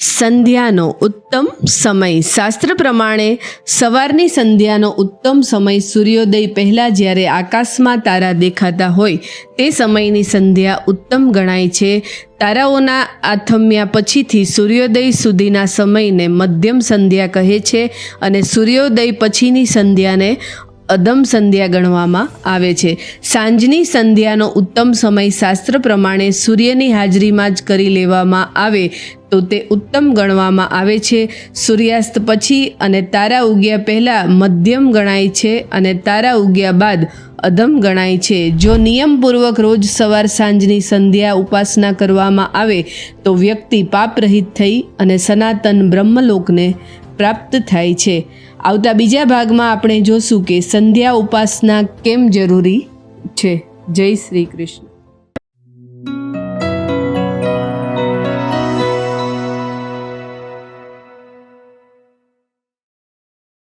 સંધ્યાનો ઉત્તમ સમય. શાસ્ત્ર પ્રમાણે સવારની સંધ્યાનો ઉત્તમ સમય સૂર્યોદય પહેલાં જ્યારે આકાશમાં તારા દેખાતા હોય, તે સમયની સંધ્યા ઉત્તમ ગણાય છે. તારાઓના આથમ્યા પછીથી સૂર્યોદય સુધીના સમયને મધ્યમ સંધ્યા કહે છે અને સૂર્યોદય પછીની સંધ્યાને અદમ સંધ્યા ગણવામાં આવે છે. સાંજની સંધ્યાનો ઉત્તમ સમય શાસ્ત્ર પ્રમાણે સૂર્યની હાજરીમાં જ કરી લેવામાં આવે. તો તે ઉત્તમ ગણવામાં આવે છે. સૂર્યાસ્ત પછી અને તારા ઉગ્યા પહેલાં મધ્યમ ગણાય છે અને તારા ઉગ્યા બાદ અધમ ગણાય છે. જો નિયમપૂર્વક રોજ સવાર સાંજની સંધ્યા ઉપાસના કરવામાં આવે, તો વ્યક્તિ પાપરહિત થઈ અને સનાતન બ્રહ્મલોકને પ્રાપ્ત થાય છે. આવતા બીજા ભાગમાં આપણે જોશું કે સંધ્યા ઉપાસના કેમ જરૂરી છે. જય શ્રી કૃષ્ણ.